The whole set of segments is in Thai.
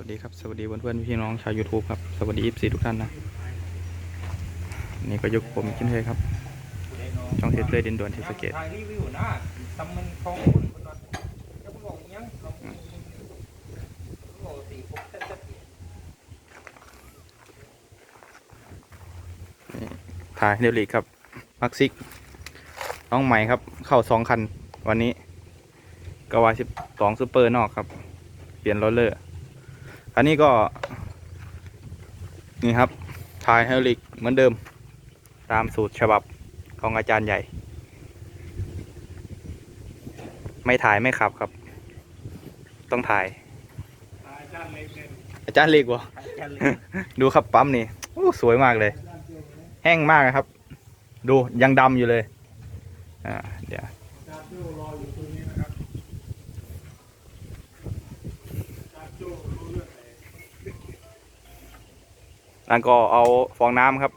วัสดีครับ สวัสดีเพื่อนๆพี่น้องชาว YouTube ครับ สวัสดีอีฟซีทุกท่านนะ นี่ก็ยกผมขึ้นเลยครับ ช่องเทสเลยดินด่วนที่สเกตถ่ายรีวิวนะทำมันของคุณคนนั้นจะบอกอิหยังลองบอกสิผมจะจะถ่ายเดลิกครับ มักซิก น้องใหม่ครับ เข้าสองคัน วันนี้กวาสิบสองซูเปอร์นอกครับ เปลี่ยนรลเลอร์ อันนี้ก็ นี่ครับถ่ายเฮลิกเหมือนเดิม ตามสูตรฉบับของอาจารย์ใหญ่ ไม่ถ่ายไม่ขับครับ ต้องถ่าย อาจารย์เล็กเนี่ยอาจารย์เล็กวะอาจารย์เล็กดูครับปั๊มนี่โอ้สวยมากเลย แห้งมากนะครับ ดูยังดำอยู่เลย อ่า เดี๋ยว แล้วก็เอาฟองน้ำครับ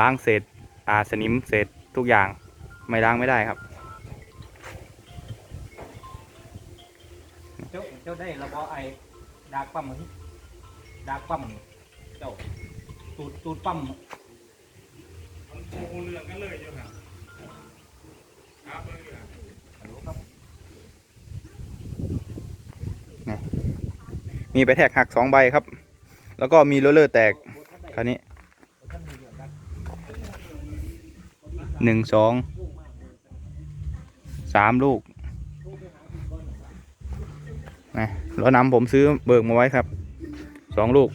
ล้างเศษอาสนิมเศษทุกอย่าง ไม่ล้างไม่ได้ครับเจ้าเจ้าได้ระบอไอ้ดากปั๊มมั้ยดากปั๊มเจ้าตูดตูดปั๊มมันโมเรื่องกันเลยอยู่ครับครับเบิ่งอยู่ครับฮัลโหลครับมีไปแท็กหักสองใบครับ แล้วก็มีโรลเลอร์แตกคันนี้หนึ่งสองสามลูกนะล้อน้ำผมซื้อเบิกมาไว้ครับสองลูก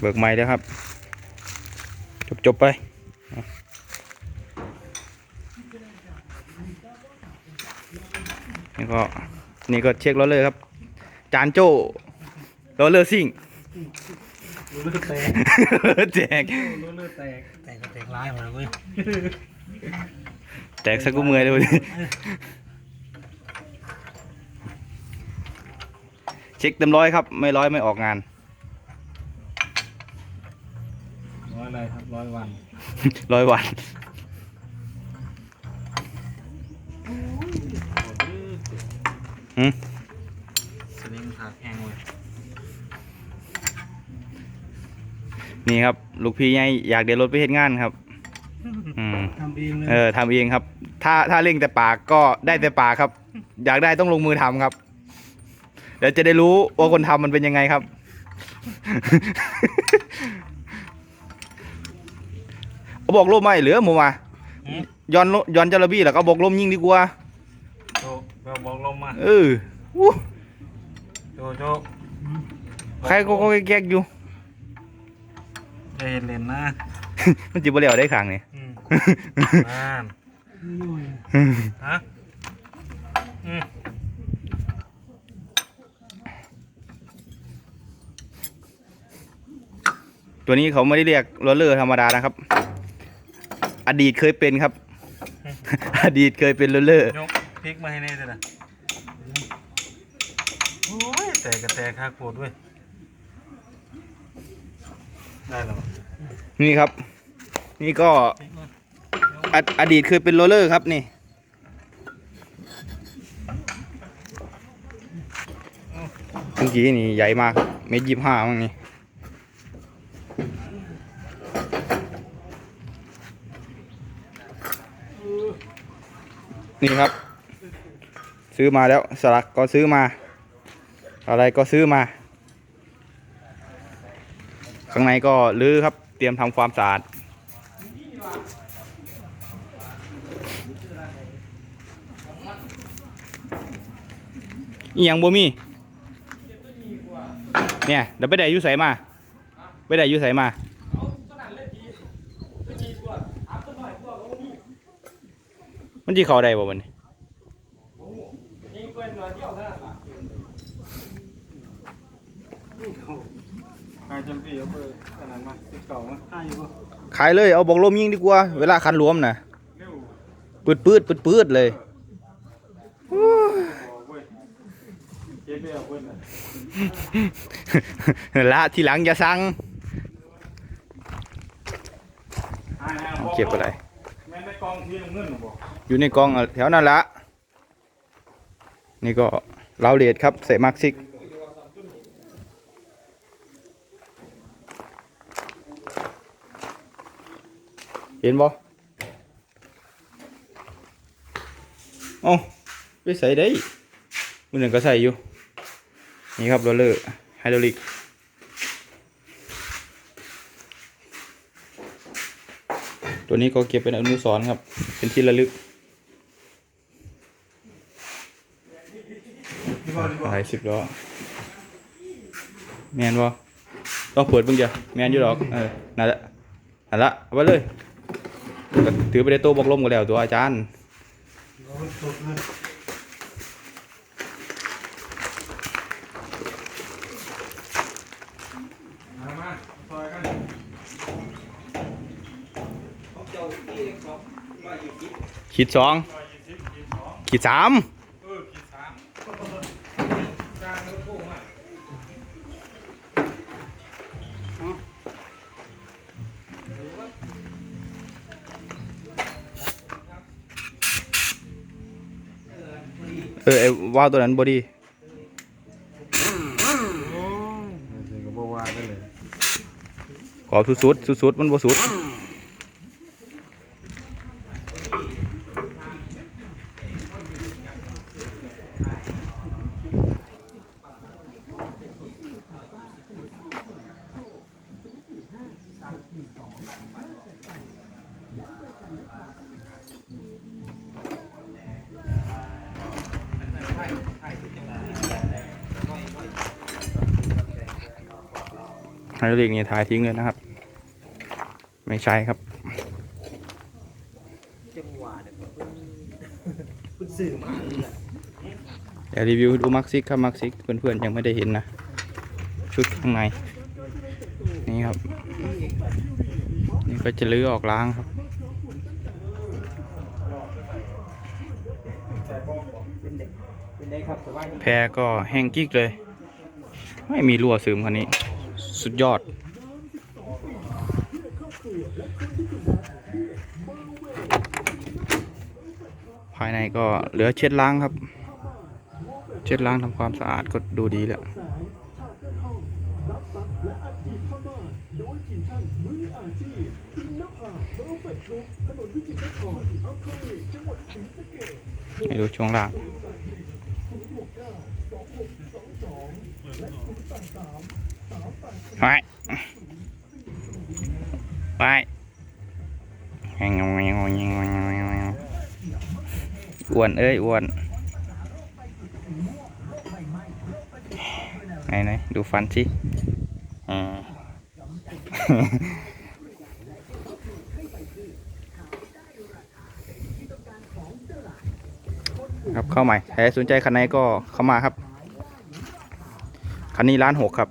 เบิกใหม่แล้วครับ จบจบๆไป นี่ก็ นี่ก็เช็ครถเลยครับ จานโจ้รถเลอร์ซิ่งรู้เลือดแตกแจกรู้เลือดแตกแตกก็แตกร้ายหมดเลยเว้ยแจกสักกูเมื่อยเลยวันนี้เช็คเต็มร้อยครับ ไม่ร้อยไม่ออกงานร้อยอะไรครับร้อยวันร้อยวัน ครับ ลูกพี่ไงอยากเดินรถไปเฮ็ดงานครับ อืมทำเองเลยเออทำเองครับ ถ้าถ้าเร่งแต่ปากก็ได้แต่ปากครับ อยากได้ต้องลงมือทำครับ เดี๋ยวจะได้รู้ว่าคนทำมันเป็นยังไงครับ เอาบอกลมไม่เหลือหมูมาย้อนลย้อนจระบี้แล้วก็บอกลมยิ่งดีกว่า โจเราบอกลงมาเอออู้โจโจใครก็ก็แก๊กๆอยู่จะ เห็นเลนนะมันจิบเหลียวได้ขังนี่ อืมนั่นฮะอืมตัวนี้เขาไม่ได้เรียกโรลเลอร์ธรรมดานะครับ อดีตเคยเป็นครับ อดีตเคยเป็นโรลเลอร์ ยกพริกมาให้แน่เลยนะโอ้ยแตกกระแตกคักปวดด้วย ได้แล้วนี่ครับ นี่ก็ออดีตเคยเป็นโรลเลอร์ครับนี่เมื่อกี้นี่ใหญ่มากเมตรยี่ห้ามั้งนี่นี่ครับ ซื้อมาแล้วสลักก็ซื้อมา อะไรก็ซื้อมา ข้างในก็ลื้อครับ เตรียมทำความสะอาด อีหยังบ่มี เนี่ยเดี๋ยวไปได้อยุใสมา ไปได้อยุใสมา มันจีเขาได้บ่มันนี่ ขาย จำปีเอาไปขนาดมาติดเก่ามาห้าอยู่ป่ขายเลยเอาบอกลมยิงดีกว่า เวลาคันรวมนะเร็วปืดปืดปืดปืดเลยบอกเว้ยเจ๊ไปเอาเว้ยนะละทีหลังอย่าสั่งอ่าๆเก็บอะไรแม่นได้กองที่เงินหรอเปล่าอยู่ในกองแถวนั่นละนี่ก็ลาวเลดครับใส่มาร์กซิก เห็นบ่เอ้าไปใส่ได้มือหนึ่งก็ใส่อยู่ นี่ครับโรลเลอร์ไฮดรอลิกตัวนี้ก็เก็บเป็นอนุสรณ์ครับ เป็นที่ระลึกหลายสิบล้อแมนบ่ต้องเปิดเบิ่งเดียวแมนอยู่ดอกเออนั่นละนั่นละเอาไปเลย ก็ถือไปได้โต้บอกลมกันแล้วตัวอาจารย์คิดสองคิดสาม ออไอ้ว่าวตัวนั้นบอดีโอ้ยก็บ่ว่าได้เลยขอสุดๆสุดๆมันบ่สุด ไฮดรอลิกนี่ถ่ายทิ้งเลยนะครับ ไม่ใช่ครับจังหวะเนี่ยคุณสื่อมาเลยเดี๋ยวรีวิวดูมักซิกครับมักซิกเพื่อนๆยังไม่ได้เห็นนะ ชุดข้างใน นี่ครับ นี่ก็จะลื้อออกล้างครับแพรก็แห้งกิ๊กเลย ไม่มีรั่วซึมคันนี้ สุดยอด ภายในก็เหลือเช็ดล้างครับ เช็ดล้างทำความสะอาดก็ดูดีแล้วให้ดูช่วงล่าง ไปไปงงงงงงงงงอ้วนเอ้ยอ้วนไหนไหนดูฟันสิอ่าครับเข้าใหม่ใครสนใจคันไหนก็เข้ามาครับ คันนี้ล้านหกครับ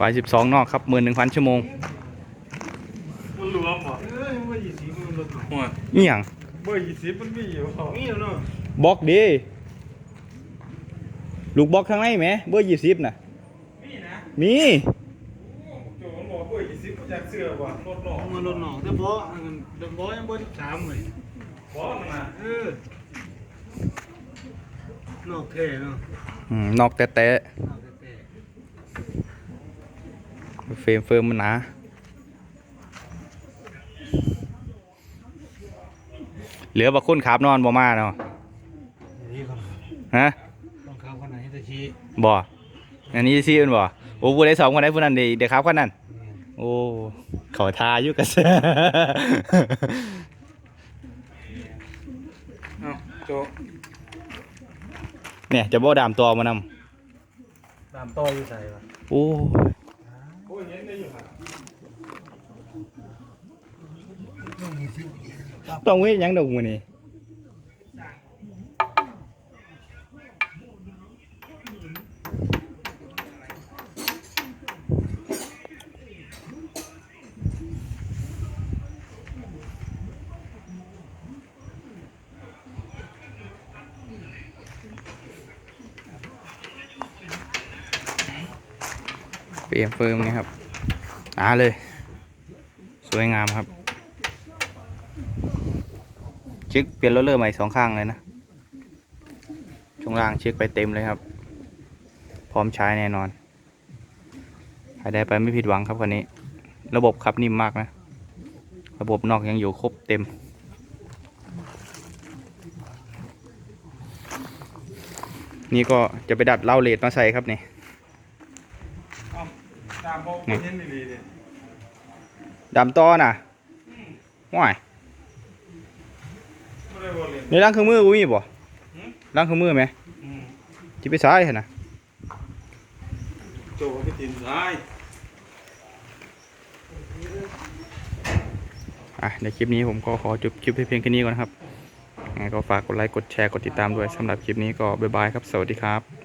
วายสิบสองนอกครับหมื่นหนึ่งพันชั่วโมงมันรวมเหรอเอ้ยเบอร์ยี่สิบมันลดหน่อยนี่อย่างเบอร์ยี่สิบมันมีอยู่เหรอมีอยู่เนาะบล็อกดีลูกบล็อกข้างในไหมเบอร์ยี่สิบน่ะ มีนะมีโจมันบอกเบอร์ยี่สิบมันจากเสื้อว่ะลดหน่อยมันลดหนองแต่บ่อันนั้นเดิมบ่ยังบ่ที่สามเลยบอสมันนะเออ นอกเท่เนาะอืมนอกแต่แต่นอกเท่เฟรมเฟิร์มมันหนาเหลือบักคนขับนอนบ่มาเนาะนี่ก่อนฮะต้องเข้าคนไหนตะชี้บ่อันนี้ซีมันบ่โอ้ผู้ใดสองคนใดผู้นั้นเดี๋ยวเดี๋ยวครับคนนั้น โอ้เขาทาอยู่กัน เอาโจ เนี่ยจะบ่ดามตัวมานำตามต่ออยู่ใส่วะโอ้โอ้ยเห็นได้อยู่ค่ะต้องเว้ยหยังดอกมือนี่ เปลี่ยนเฟิร์มไงครับอ่าเลย สวยงามครับ เช็คเปลี่ยนโรลเลอร์ใหม่สองข้างเลยนะ ช่วงล่างเช็คไปเต็มเลยครับ พร้อมใช้แน่นอนใครได้ไปไม่ผิดหวังครับคันนี้ ระบบขับนิ่มมากนะ ระบบนอกยังอยู่ครบเต็มนี่ก็จะไปดัดเล่าเลดมาใส่ครับนี่ ตามบอกคนเห็นดีๆเนี่ยดำต้อน่ะว้ายไม่ได้บอกเลย ในร่างเครื่องมือกูมีบ่หืมร่างเครื่องมือไหมอืมที่ไปซ้ายเห็นนะโจให้ตีนซ้ายอะในคลิปนี้ผมก็ขอจบคลิปเพียงแค่นี้ก่อนนะครับงั้นก็ฝากกดไลค์กดแชร์กดติดตามด้วยสำหรับคลิปนี้ก็บ๊ายบายครับ สวัสดีครับ